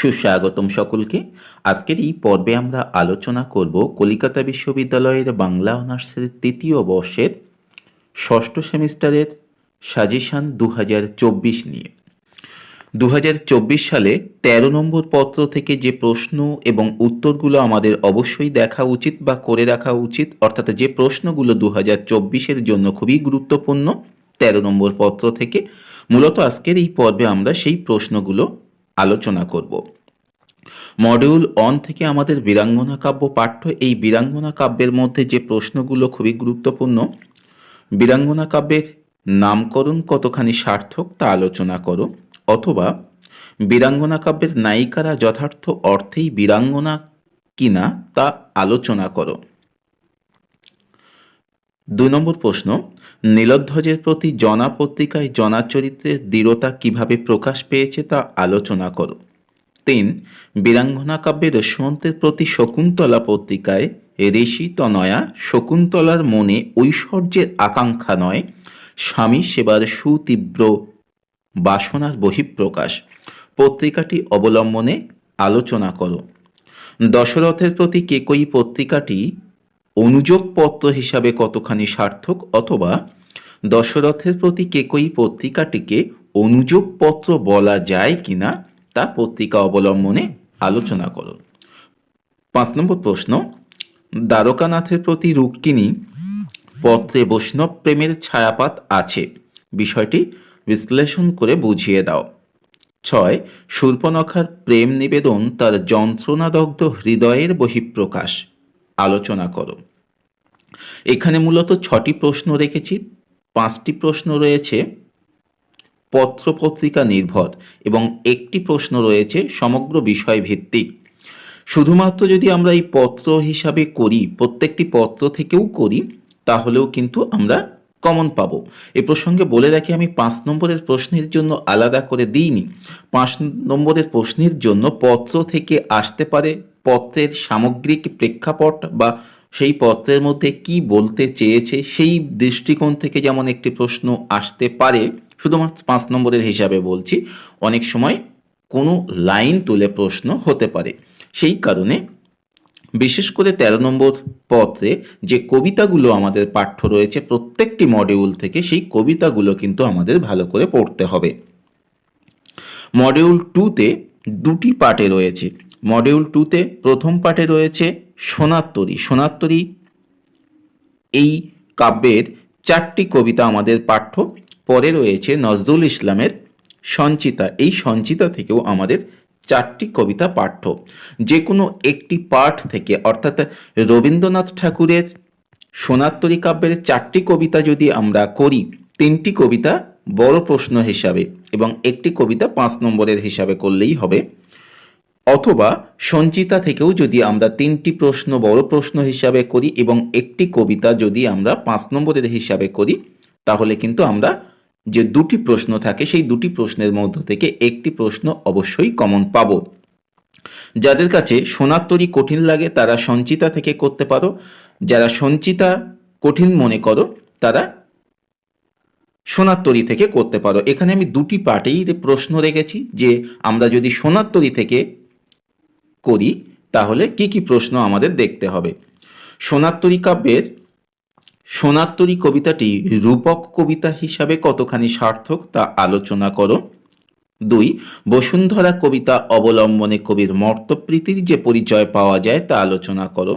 সুস্বাগতম সকলকে। আজকের এই পর্বে আমরা আলোচনা করব কলিকাতা বিশ্ববিদ্যালয়ের বাংলা অনার্সের তৃতীয় বর্ষের ষষ্ঠ সেমিস্টারের সাজেশান দু হাজার চব্বিশ নিয়ে। দু হাজার চব্বিশ সালে ১৩ নম্বর পত্র থেকে যে প্রশ্ন এবং উত্তরগুলো আমাদের অবশ্যই দেখা উচিত বা করে রাখা উচিত, অর্থাৎ যে প্রশ্নগুলো দু হাজার জন্য খুবই গুরুত্বপূর্ণ ১৩ নম্বর পত্র থেকে। মূলত আজকের এই পর্বে আমরা সেই প্রশ্নগুলো আলোচনা করব। মডিউল অন থেকে আমাদের বীরাঙ্গনা কাব্য পাঠ্য। এই বীরাঙ্গনা কাব্যের মধ্যে যে প্রশ্নগুলো খুবই গুরুত্বপূর্ণ, বীরাঙ্গনা কাব্যের নামকরণ কতখানি সার্থক তা আলোচনা করো, অথবা বীরাঙ্গনা কাব্যের নায়িকারা যথার্থ অর্থেই বীরাঙ্গনা কিনা তা আলোচনা করো। দুই নম্বর প্রশ্ন, নীলধ্বজের প্রতি জনা পত্রিকায় জনা চরিত্রের দৃঢ়তা কীভাবে প্রকাশ পেয়েছে তা আলোচনা করো। তিন, বীরাঙ্গনা কাব্যে রসমন্তের প্রতি শকুন্তলা পত্রিকায় ঋষি তনয়া শকুন্তলার মনে ঐশ্বর্যের আকাঙ্ক্ষা নয়, স্বামী সেবার সুতীব্র বাসনার বহিঃপ্রকাশ। পত্রিকাটি অবলম্বনে আলোচনা করো। দশরথের প্রতি কেকই পত্রিকাটি অনুযোগপত্র হিসাবে কতখানি সার্থক অথবা দশরথের প্রতি কেকই পত্রিকাটিকে অনুযোগপত্র বলা যায় কিনা তা পত্রিকা অবলম্বনে আলোচনা করো। পাঁচ নম্বর প্রশ্ন, দ্বারকানাথের প্রতি রুক্মিণী পত্রে বৈষ্ণব প্রেমের ছায়াপাত আছে। বিষয়টি বিশ্লেষণ করে বুঝিয়ে দাও। ছয় শূর্পনখার প্রেম নিবেদন তার যন্ত্রণাদগ্ধ হৃদয়ের বহিঃপ্রকাশ। আলোচনা করো। এখানে মূলত ছটি প্রশ্ন রেখেছি। পাঁচটি প্রশ্ন রয়েছে, পত্রপত্রিকা নির্ভর এবং একটি প্রশ্ন রয়েছে সমগ্র বিষয় ভিত্তিক শুধুমাত্র যদি আমরা এই পত্র হিসাবে করি, প্রত্যেকটি পত্র থেকেও করি, তাহলেও কিন্তু আমরা কমন পাবো। এ প্রসঙ্গে বলে রাখি, আমি পাঁচ নম্বরের প্রশ্নের জন্য আলাদা করে দিইনি। পাঁচ নম্বরের প্রশ্নের জন্য পত্র থেকে আসতে পারে পত্রের সামগ্রিক প্রেক্ষাপট বা সেই পত্রের মধ্যে কি বলতে চেয়েছে সেই দৃষ্টিকোণ থেকে যেমন একটি প্রশ্ন আসতে পারে, শুধুমাত্র পাঁচ নম্বরের হিসাবে বলছি, অনেক সময় কোনো লাইন তুলে প্রশ্ন হতে পারে। সেই কারণে বিশেষ করে ১৩ নম্বর পত্রে যে কবিতাগুলো আমাদের পাঠ্য রয়েছে প্রত্যেকটি মডিউল থেকে, সেই কবিতাগুলো কিন্তু আমাদের ভালো করে পড়তে হবে। মডিউল টুতে দুটি পার্টে রয়েছে। মডিউল টুতে প্রথম পার্টে রয়েছে সোনাত্তরী। সোনাত্তরী এই কাব্যের চারটি কবিতা আমাদের পাঠ্য পরে রয়েছে নজরুল ইসলামের সঞ্চিতা। এই সঞ্চিতা থেকেও আমাদের চারটি কবিতা পাঠ্য। যে কোনো একটি পাঠ থেকে, অর্থাৎ রবীন্দ্রনাথ ঠাকুরের সোনাত্তরী কাব্যের চারটি কবিতা যদি আমরা করি, তিনটি কবিতা বড় প্রশ্ন হিসাবে এবং একটি কবিতা পাঁচ নম্বরের হিসাবে করলেই হবে। অথবা সঞ্চিতা থেকেও যদি আমরা তিনটি প্রশ্ন বড় প্রশ্ন হিসাবে করি এবং একটি কবিতা যদি আমরা পাঁচ নম্বরের হিসাবে করি, তাহলে কিন্তু আমরা যে দুটি প্রশ্ন থাকে সেই দুটি প্রশ্নের মধ্য থেকে একটি প্রশ্ন অবশ্যই কমন পাবো। যাদের কাছে সোনার কঠিন লাগে, তারা সঞ্চিতা থেকে করতে পারো। যারা সঞ্চিতা কঠিন মনে করো, তারা সোনার তরি থেকে করতে পারো। এখানে আমি দুটি পার্টেই প্রশ্ন রেখেছি যে আমরা যদি সোনার তরি থেকে করি, তাহলে কি কি প্রশ্ন আমাদের দেখতে হবে? সোনাত্তরী কাব্যের সোনাত্তরী কবিতাটি রূপক কবিতা হিসাবে কতখানি সার্থক তা আলোচনা করো। দুই, বসুন্ধরা কবিতা অবলম্বনে কবির মর্তপ্রীতির যে পরিচয় পাওয়া যায় তা আলোচনা করো।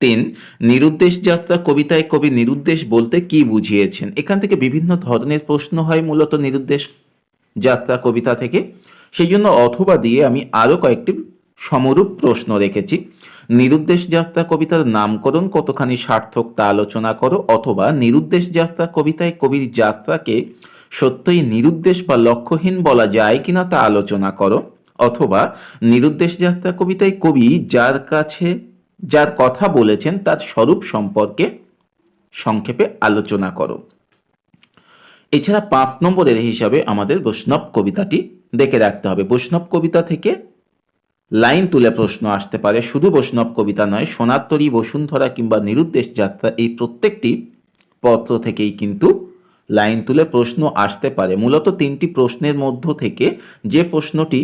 তিন, নিরুদ্দেশ যাত্রা কবিতায় কবি নিরুদ্দেশ বলতে কি বুঝিয়েছেন? এখান থেকে বিভিন্ন ধরনের প্রশ্ন হয় মূলত নিরুদ্দেশ যাত্রা কবিতা থেকে। সেই জন্য অথবা দিয়ে আমি আরও কয়েকটি সমরূপ প্রশ্ন রেখেছি। নিরুদ্দেশ যাত্রা কবিতার নামকরণ কতখানি সার্থক তা আলোচনা করো অথবা নিরুদ্দেশ যাত্রা কবিতায় কবির যাত্রাকে সত্যই নিরুদ্দেশ বা লক্ষ্যহীন বলা যায় কিনা তা আলোচনা করো। অথবা নিরুদ্দেশ যাত্রা কবিতায় কবি যার কাছে যার কথা বলেছেন তার স্বরূপ সম্পর্কে সংক্ষেপে আলোচনা করো। এছাড়া পাঁচ নম্বরের হিসাবে আমাদের বৈষ্ণব কবিতাটি দেখে রাখতে হবে। বৈষ্ণব কবিতা থেকে লাইন তুলে প্রশ্ন আসতে পারে, শুধু বৈষ্ণব কবিতা নয় সোনাত্তরী বসুন্ধরা কিংবা নিরুদ্দেশ যাত্রা এই প্রত্যেকটি পত্র থেকেই কিন্তু লাইন তুলে প্রশ্ন আসতে পারে। মূলত তিনটি প্রশ্নের মধ্য থেকে যে প্রশ্নটি,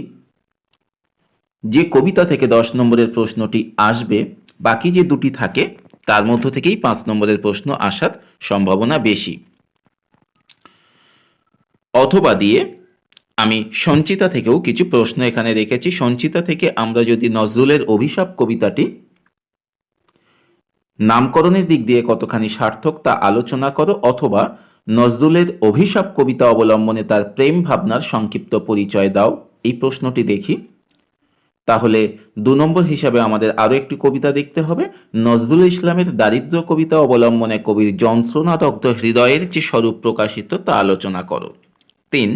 যে কবিতা থেকে দশ নম্বরের প্রশ্নটি আসবে, বাকি যে দুটি থাকে, তার মধ্য থেকেই পাঁচ নম্বরের প্রশ্ন আসার সম্ভাবনা বেশি। অথবা দিয়ে আমি সঞ্চিতা থেকেও কিছু প্রশ্ন এখানে রেখেছি। সঞ্চিতা থেকে আমরা যদি নজরুলের অভিশাপ কবিতাটি নামকরণের দিক দিয়ে কতখানি সার্থক তা আলোচনা করো, অথবা নজরুলের অভিশাপ কবিতা অবলম্বনে তার প্রেম ভাবনার সংক্ষিপ্ত পরিচয় দাও। এই প্রশ্নটি দেখি। তাহলে দু নম্বর হিসাবে আমাদের আরও একটি কবিতা দেখতে হবে। নজরুল ইসলামের দারিদ্র কবিতা অবলম্বনে কবির যন্ত্রণাদগ্ধ হৃদয়ের যে স্বরূপ প্রকাশিত তা আলোচনা করো। তিন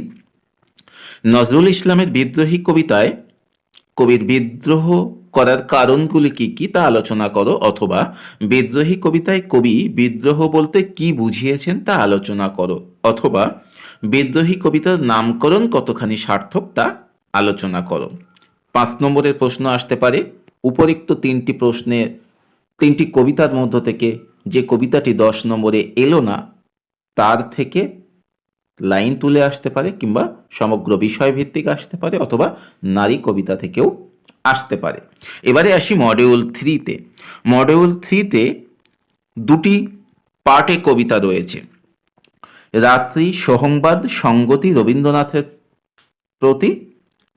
নজরুল ইসলামের বিদ্রোহী কবিতায়, কবির বিদ্রোহ করার কারণগুলি কি কি তা আলোচনা করো, অথবা বিদ্রোহী কবিতায় কবি বিদ্রোহ বলতে কি বুঝিয়েছেন তা আলোচনা করো, অথবা বিদ্রোহী কবিতার নামকরণ কতখানি সার্থক তা আলোচনা করো। পাঁচ নম্বরের প্রশ্ন আসতে পারে, উপরিক্ত তিনটি প্রশ্নে তিনটি কবিতার মধ্য থেকে যে কবিতাটি দশ নম্বরে এলো না, তার থেকে লাইন তুলে আসতে পারে কিংবা সমগ্র বিষয়ভিত্তিক আসতে পারে অথবা নারী কবিতা থেকেও আসতে পারে। এবারে আসি মডিউল থ্রিতে মডিউল থ্রিতে দুটি পার্টে কবিতা রয়েছে। রাত্রি সহংবাদ সঙ্গতি, রবীন্দ্রনাথের প্রতি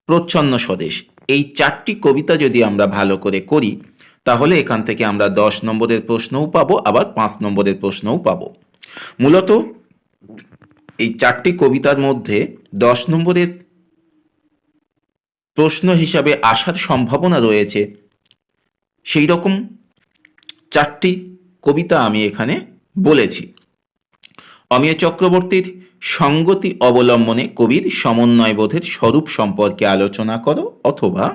প্রচ্ছন্ন স্বদেশ। এই চারটি কবিতা যদি আমরা ভালো করে করি, তাহলে এখান থেকে আমরা দশ নম্বরের প্রশ্নও পাবো, আবার পাঁচ নম্বরের প্রশ্নও পাবো। মূলত এই চারটি কবিতার মধ্যে দশ নম্বরের প্রশ্ন হিসাবে আসার সম্ভাবনা রয়েছে। সেই রকম চারটি কবিতা আমি এখানে বলেছি। অমিয় চক্রবর্তীর সঙ্গতি অবলম্বনে কবির সমন্বয়বোধের স্বরূপ সম্পর্কে আলোচনা করো অথবা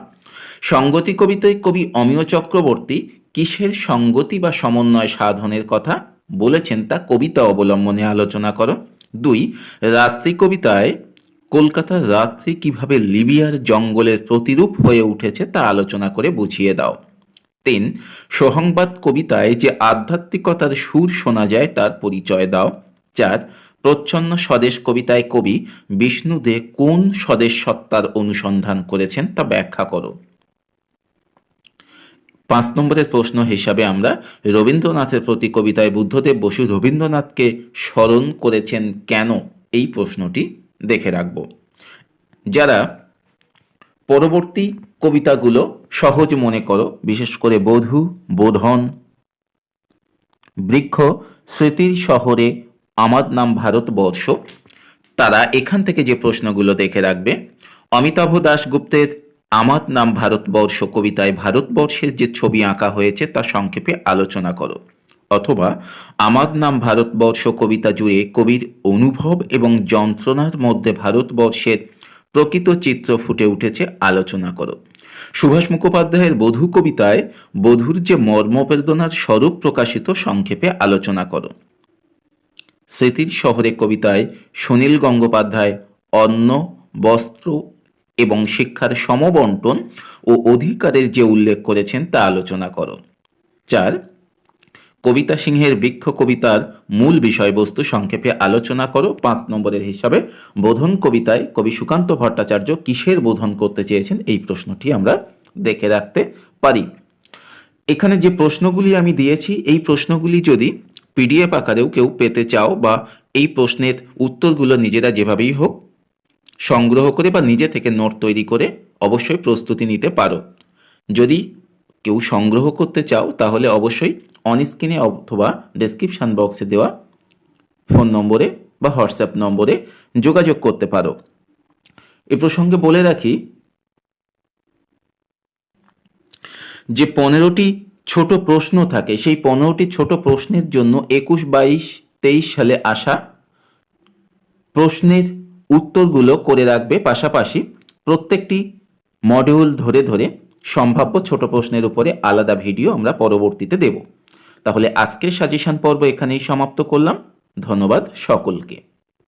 সঙ্গতি কবিতায় কবি অমিয় চক্রবর্তী কিসের সঙ্গতি বা সমন্বয় সাধনের কথা বলেছেন তা কবিতা অবলম্বনে আলোচনা করো। দুই, রাত্রি কবিতায় কলকাতার রাত্রি কীভাবে লিবিয়ার জঙ্গলের প্রতিরূপ হয়ে উঠেছে তা আলোচনা করে বুঝিয়ে দাও। তিন সহংবাদ কবিতায় যে আধ্যাত্মিকতার সুর শোনা যায় তার পরিচয় দাও। চার, প্রচ্ছন্ন স্বদেশ কবিতায় কবি বিষ্ণু দে কোন স্বদেশ সত্তার অনুসন্ধান করেছেন তা ব্যাখ্যা করো। পাঁচ নম্বরের প্রশ্ন হিসাবে আমরা রবীন্দ্রনাথের প্রতি কবিতায় বুদ্ধদেব বসু রবীন্দ্রনাথকে স্মরণ করেছেন কেন? এই প্রশ্নটি দেখে রাখব। যারা পরবর্তী কবিতাগুলো সহজ মনে করো, বিশেষ করে বধূ, বোধন, বৃক্ষ, স্মৃতির শহরে আমার নাম ভারতবর্ষ, তারা এখান থেকে যে প্রশ্নগুলো দেখে রাখবে, অমিতাভ দাশগুপ্তের আমার নাম ভারতবর্ষ কবিতায় ভারতবর্ষের যে ছবি আঁকা হয়েছে, তা সংক্ষেপে আলোচনা করো। অথবা আমার নাম ভারতবর্ষ কবিতা জুড়ে কবির অনুভব এবং যন্ত্রণার মধ্যে ভারতবর্ষের প্রকৃত চিত্র ফুটে উঠেছে আলোচনা করো। সুভাষ মুখোপাধ্যায়ের বধূ কবিতায় বধূর যে মর্মবেদনার স্বরূপ প্রকাশিত সংক্ষেপে আলোচনা করো। স্মৃতির শহরে কবিতায় সুনীল গঙ্গোপাধ্যায় অন্ন, বস্ত্র এবং শিক্ষার সমবন্টন ও অধিকারের যে উল্লেখ করেছেন তা আলোচনা করো। চার কবিতা সিংহের বৃক্ষ কবিতার মূল বিষয়বস্তু সংক্ষেপে আলোচনা করো। পাঁচ নম্বরের হিসাবে, বোধন কবিতায় কবি সুকান্ত ভট্টাচার্য কিসের বোধন করতে চেয়েছেন? এই প্রশ্নটি আমরা দেখে রাখতে পারি। এখানে যে প্রশ্নগুলি আমি দিয়েছি, এই প্রশ্নগুলি যদি পিডিএফ আকারেও কেউ পেতে চাও বা এই প্রশ্নের উত্তরগুলো নিজেরা যেভাবেই হোক সংগ্রহ করে বা নিজে থেকে নোট তৈরি করে অবশ্যই প্রস্তুতি নিতে পারো। যদি কেউ সংগ্রহ করতে চাও, তাহলে অবশ্যই অনস্ক্রিনে অথবা ডেসক্রিপশান বক্সে দেওয়া ফোন নম্বরে বা হোয়াটসঅ্যাপ নম্বরে যোগাযোগ করতে পারো। এ প্রসঙ্গে বলে রাখি যে পনেরোটি ছোট প্রশ্ন থাকে, সেই পনেরোটি ছোট প্রশ্নের জন্য একুশ, বাইশ, তেইশ সালে আসা প্রশ্নের উত্তরগুলো করে রাখবে। পাশাপাশি প্রত্যেকটি মডিউল ধরে ধরে সম্ভাব্য ছোট প্রশ্নের উপরে আলাদা ভিডিও আমরা পরবর্তীতে দেব। তাহলে আজকের সাজেশন পর্ব এখানেই সমাপ্ত করলাম। ধন্যবাদ সকলকে।